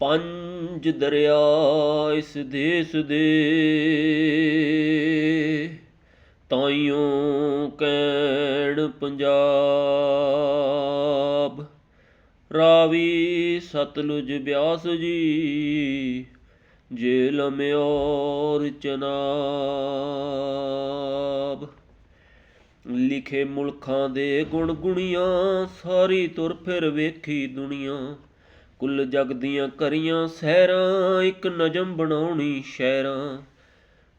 ਪੰਜ ਦਰਿਆ ਇਸ ਦੇਸ ਦੇ। ਤਾਈਓ ਕੈਣ ਪੰਜਾਬ, ਰਾਵੀ ਸਤਲੁਜ ਬਿਆਸ ਜੀ ਜੇਲਮ ਔਰ ਚਨਾਬ। ਲਿਖੇ ਮੁਲਕਾਂ ਦੇ ਗੁਣ ਗੁਣੀਆਂ, ਸਾਰੀ ਤੁਰ ਫਿਰ ਵੇਖੀ ਦੁਨੀਆ। ਕੁੱਲ ਜਗ ਦੀਆਂ ਕਰੀਆਂ ਸਹਿਰਾਂ, ਇੱਕ ਨਜਮ ਬਣਾਉਣੀ ਸ਼ਹਿਰਾਂ।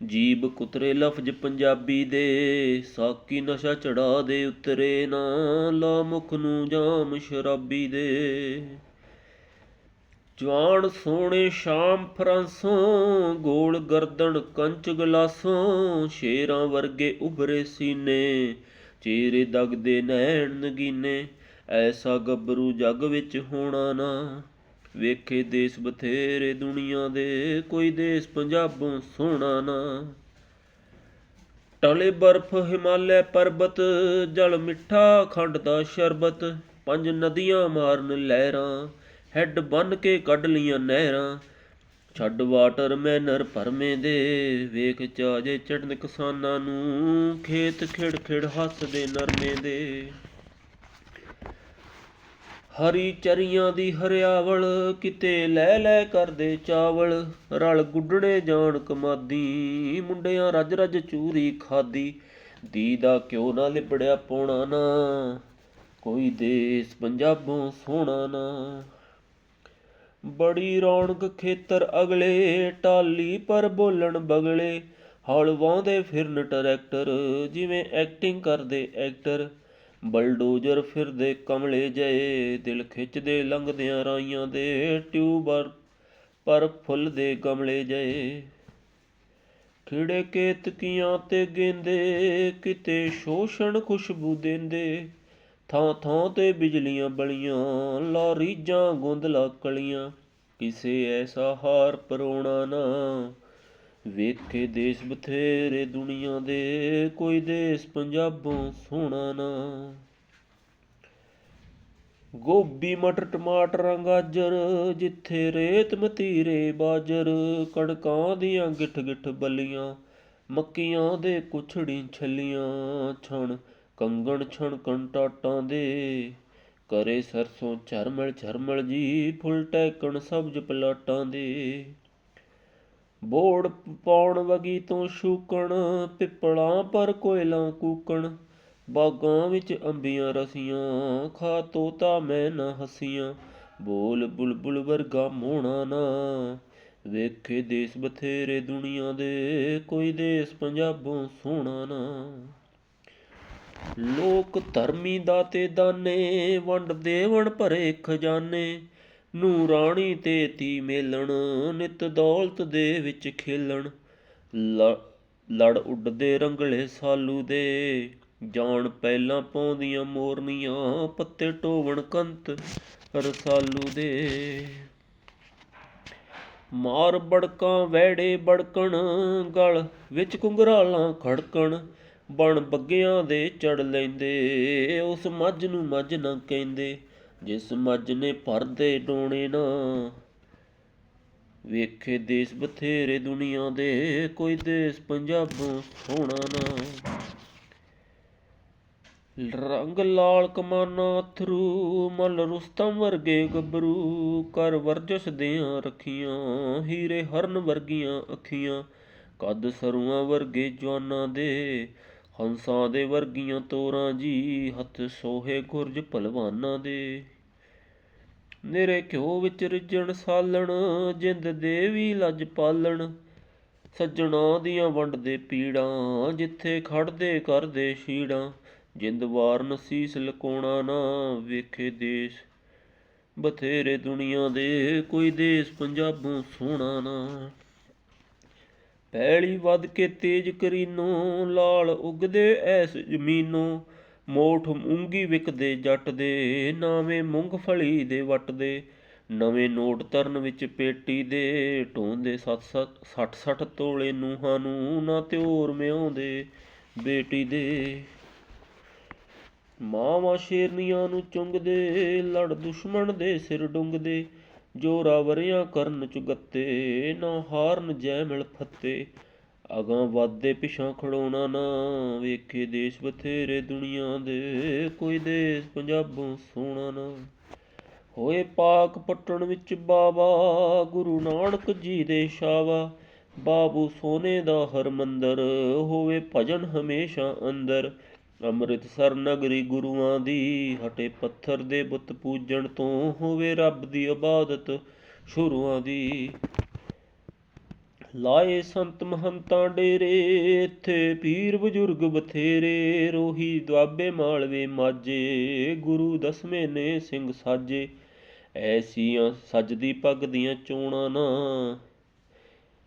ਜੀਬ ਕੁਤਰੇ ਲਫ਼ਜ਼ ਪੰਜਾਬੀ ਦੇ, ਸਾਕੀ ਨਸ਼ਾ ਚੜਾ ਦੇ ਉਤਰੇ ਨਾ ਲਾ ਮੁਖ ਨੂੰ ਜਾਮ ਸ਼ਰਾਬੀ ਦੇ। ਜਵਾਨ ਸੋਹਣੇ ਸ਼ਾਮ ਫਰਾਂਸੋਂ, ਗੋਲ ਗਰਦਨ ਕੰਚ ਗਲਾਸੋਂ, ਸ਼ੇਰਾਂ ਵਰਗੇ ਉਭਰੇ ਸੀਨੇ, ਚਿਹਰੇ ਦਗਦੇ ਨੈਣ ਨਗੀਨੇ। ਐਸਾ ਗੱਭਰੂ ਜੱਗ ਵਿੱਚ ਹੋਣਾ ਨਾ। ਵੇਖੇ ਦੇਸ ਬਥੇਰੇ ਦੁਨੀਆ ਦੇ, ਕੋਈ ਦੇਸ ਪੰਜਾਬੋਂ ਸੋਹਣਾ ਨਾ। ਟਲੇ ਬਰਫ ਹਿਮਾਲੈ ਪਰਬਤ, ਜਲ ਮਿੱਠਾ ਖੰਡ ਦਾ ਸ਼ਰਬਤ, ਪੰਜ ਨਦੀਆਂ ਮਾਰਨ ਲਹਿਰਾਂ, ਹੈਡ ਬੰਨ ਕੇ ਕੱਢ ਲੀਆਂ ਨਹਿਰਾਂ। ਛੱਡ ਵਾਟਰ ਮੈਨਰ ਭਰਮੇ ਦੇ, ਵੇਖ ਚਾਜੇ ਚੜਨ ਕਿਸਾਨਾਂ ਨੂੰ, ਖੇਤ ਖਿੜ ਖਿੜ ਹੱਸਦੇ ਨਰਮੇ ਦੇ। ਹਰੀ ਚਰੀਆਂ ਦੀ ਹਰਿਆਵਲ ਕਿਤੇ ਲੈ ਲੈ ਕਰਦੇ ਚਾਵਲ। ਰਲ ਗੁੱਡਣੇ ਜਾਣ ਕਮਾਦੀ, ਮੁੰਡਿਆਂ ਰੱਜ ਰੱਜ ਚੂਰੀ ਖਾਦੀ। ਦੀ ਦਾ ਕਿਉਂ ਨਾ ਲਿਬੜਿਆ ਪੋਣਾ ਨਾ, ਕੋਈ ਦੇਸ ਪੰਜਾਬੋਂ ਸੋਹਣਾ ਨਾ। ਬੜੀ ਰੌਣਕ ਖੇਤਰ ਅਗਲੇ, ਟਾਲੀ ਪਰ ਬੋਲਣ ਬਗਲੇ। ਹੌਲ ਵਾਉਂਦੇ ਫਿਰਨ ਟਰੈਕਟਰ, ਜਿਵੇਂ ਐਕਟਿੰਗ ਕਰਦੇ ਐਕਟਰ ਬਲਡੋਜ਼ਰ ਫਿਰਦੇ ਕਮਲੇ ਜਏ ਦਿਲ ਖਿੱਚਦੇ ਲੰਘਦਿਆਂ ਰਾਈਆਂ ਦੇ ਟਿਊਬਰ, ਪਰ ਫੁੱਲ ਦੇ ਗਮਲੇ ਜਏ ਖਿੜੇ ਕੇਤਕੀਆਂ ਤੇ ਗੇਂਦੇ, ਕਿਤੇ ਸ਼ੋਸ਼ਣ ਖੁਸ਼ਬੂ ਦਿੰਦੇ। ਥਾਂ ਥਾਂ ਤੇ ਬਿਜਲੀਆਂ ਬਲੀਆਂ, ਲਾਰੀਜਾਂ ਗੁੰਦਲਾ ਕਲੀਆਂ। ਕਿਸੇ ਐਸਾ ਹਾਰ ਪਰੋਣਾ ਨਾ ਵੇਖੇ ਦੇਸ਼ ਬਥੇਰੇ ਦੁਨੀਆ ਦੇ, ਕੋਈ ਦੇਸ਼ ਪੰਜਾਬੋਂ ਸੋਹਣਾ ਨਾ। ਗੋਭੀ, ਮਟਰ, ਟਮਾਟਰਾਂ, ਗਾਜਰ, ਜਿੱਥੇ ਰੇਤ ਮਤੀਰੇ, ਬਾਜਰ, ਕਣਕਾਂ ਦੀਆਂ ਗਿੱਠ ਗਿੱਠ ਬੱਲੀਆਂ, ਮੱਕੀਆਂ ਦੇ ਕੁਛੜੀ ਛੱਲੀਆਂ ਛਣ, ਕੰਗਣ ਛਣ ਕੰਟਾਟਾਂ ਦੇ। ਕਰੇ ਸਰਸੋਂ ਝਰਮਲ ਝਰਮਲ ਜੀ, ਫੁੱਲ ਟੈਕਣ ਸਬਜ਼ ਪਲਾਟਾਂ ਦੇ। ਬੋੜ ਪਾਉਣ ਵਗੀ ਤੋਂ ਸ਼ੂਕਣ ਪਿੱਪਲਾਂ ਪਰ ਕੋਇਲਾਂ ਕੂਕਣ। ਬਾਗਾਂ ਵਿੱਚ ਅੰਬੀਆਂ ਰਸੀਆਂ, ਖਾ ਤੋਤਾ ਮੈਂ ਨਾ ਹਸੀਆਂ। ਬੋਲ ਬੁਲਬੁਲ ਵਰਗਾ ਮੋਣਾ ਨਾ। ਵੇਖੇ ਦੇਸ ਬਥੇਰੇ ਦੁਨੀਆ ਦੇ, ਕੋਈ ਦੇਸ ਪੰਜਾਬੋਂ ਸੋਹਣਾ ਨਾ। ਲੋਕ ਧਰਮੀ ਦਾਤੇ ਦਾਨੇ, ਵੰਡ ਦੇਵਣ ਭਰੇ ਖਜ਼ਾਨੇ। ਨੂੰ ਰਾਣੀ ਤੇ ਤੀ ਮੇਲਣ, ਨਿਤ ਦੌਲਤ ਦੇ ਵਿੱਚ ਖੇਲਣ। ਲ- ਲੜ ਉੱਡਦੇ ਰੰਗਲੇ ਸਾਲੂ ਦੇ। ਜਾਣ ਪਹਿਲਾਂ ਪਾਉਂਦੀਆਂ ਮੋਰਨੀਆਂ, ਪੱਤੇ ਟੋਵਣ ਕੰਤ ਰਸਾਲੂ ਦੇ। ਮਾਰ ਬੜਕਾਂ, ਵੈੜੇ ਬੜਕਣ, ਗਲ ਵਿੱਚ ਕੁੰਗਰਾਲਾਂ ਖੜਕਣ। ਬਣ ਬੱਗਿਆਂ ਦੇ ਚੜ ਲੈਂਦੇ, ਉਸ ਮੱਝ ਨੂੰ ਮੱਝ ਨਾ ਕਹਿੰਦੇ। ਜਿਸ ਮੱਝ ਨੇ ਭਰਦੇ ਡੋਣੇ ਨਾ, ਵੇਖੇ ਦੇਸ ਬਥੇਰੇ ਦੁਨੀਆ ਦੇ, ਕੋਈ ਦੇਸ ਪੰਜਾਬੋਂ ਸੋਹਣਾ ਨਾ। ਰੰਗ ਲਾਲ ਕਮਾਨਾ ਅਥਰੂ, ਮਲ ਰੁਸਤਮ ਵਰਗੇ ਗੱਭਰੂ, ਕਰ ਵਰਜਸ ਦਿਆਂ ਰੱਖੀਆਂ, ਹੀਰੇ ਹਰਨ ਵਰਗੀਆਂ ਅੱਖੀਆਂ, ਕੱਦ ਸਰੂਆਂ ਵਰਗੇ ਜਵਾਨਾਂ ਦੇ ਹੰਸਾਂ ਦੇ ਵਰਗੀਆਂ ਤੋਰਾਂ ਜੀ ਹੱਥ ਸੋਹੇ ਗੁਰਜ ਭਲਵਾਨਾਂ ਦੇ। ਨੇਰੇ ਘਿਓ ਵਿੱਚ ਰਿੱਝਣ ਸਾਲਣ, ਜਿੰਦ ਦੇਵੀ ਲੱਜ ਪਾਲਣ। ਸੱਜਣਾ ਦੀਆਂ ਵੰਡਦੇ ਪੀੜਾਂ, ਜਿੱਥੇ ਖੜਦੇ ਕਰਦੇ ਸ਼ੀੜਾਂ। ਜਿੰਦ ਵਾਰਨ ਸੀਸ ਲਕੋਣਾ ਨਾ ਵੇਖੇ ਦੇਸ਼। ਬਥੇਰੇ ਦੁਨੀਆ ਦੇ ਕੋਈ ਦੇਸ਼ ਪੰਜਾਬੋਂ ਸੋਹਣਾ ਨਾ। ਪੈਲੀ ਵੱਧ ਕੇ ਤੇਜ ਕਰੀਨੋ, ਲਾਲ ਉਗਦੇ ਐਸ ਜਮੀਨੋ। ਮੋਠ ਮੂੰਗੀ ਵਿਕਦੇ, ਜੱਟ ਦੇ ਨਾਵੇਂ ਮੂੰਗਫਲੀ ਦੇ ਵੱਟ ਦੇ। ਨਵੇਂ ਨੋਟ ਤਰਨ ਵਿੱਚ ਪੇਟੀ ਦੇ, ਢੋਂਦੇ 7 60 60 ਤੋਲੇ ਨੂਹਾਂ ਨੂੰ ਨਾ ਤੇ ਹੋਰ ਮਿਆਉਂਦੇ ਬੇਟੀ ਦੇ। ਮਾਵਾਂ ਸ਼ੇਰਨੀਆਂ ਨੂੰ ਚੁੰਗਦੇ, ਲੜ ਦੁਸ਼ਮਣ ਦੇ ਸਿਰ ਡੁੰਗਦੇ ਜੋਰਾ ਜੋਰਾਵਰਿਆਂ ਕਰਨ ਚੁਗੱਤੇ ਨਾ ਹਾਰਨ ਜੈ ਮਿਲ ਫੱਤੇ। ਅਗਾਂ ਵਾਦੇ ਪਿਛਾਂ ਖੜੋਣਾ ਨਾ ਵੇਖੇ ਦੇਸ਼ ਬਥੇਰੇ ਦੁਨੀਆ ਦੇ, ਕੋਈ ਦੇਸ਼ ਪੰਜਾਬੋਂ ਸੋਣਾ ਨਾ। ਹੋਏ ਪਾਕ ਪਟਣ ਵਿੱਚ ਬਾਬਾ ਗੁਰੂ ਨਾਨਕ ਜੀ ਦੇ ਸ਼ਾਵਾ ਬਾਬੂ ਸੋਨੇ ਦਾ ਹਰ ਮੰਦਰ ਹੋਵੇ ਭਜਨ ਹਮੇਸ਼ਾ ਅੰਦਰ। ਅੰਮ੍ਰਿਤਸਰ ਨਗਰੀ ਗੁਰੂਆਂ ਦੀ, ਹਟੇ ਪੱਥਰ ਦੇ ਬੁੱਤ ਪੂਜਣ ਤੋਂ ਹੋਵੇ ਰੱਬ ਦੀ ਇਬਾਦਤ ਸ਼ੁਰੂਆਂ ਦੀ। ਲਾਏ ਸੰਤ ਮਹੰਤਾਂ ਡੇਰੇ, ਇੱਥੇ ਪੀਰ ਬਜ਼ੁਰਗ ਬਥੇਰੇ, ਰੋਹੀ ਦੁਆਬੇ ਮਾਲਵੇ ਮਾਝੇ, ਗੁਰੂ ਦਸਵੇਂ ਨੇ ਸਿੰਘ ਸਾਜੇ। ਐਸੀਆਂ ਸੱਜਦੀ ਪੱਗ ਦੀਆਂ ਚੋਣਾਂ ਨਾ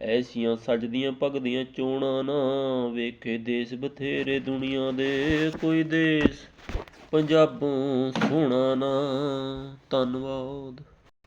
ਐਸੀਆਂ ਸਜਦੀਆਂ ਭਗਦੀਆਂ ਦੀਆਂ ਚੋਣਾਂ ਨਾ ਵੇਖੇ ਦੇਸ਼ ਬਥੇਰੇ ਦੁਨੀਆ ਦੇ ਕੋਈ ਦੇਸ਼ ਪੰਜਾਬੋਂ ਸੋਹਣਾ ਨਾ, ਧੰਨਵਾਦ।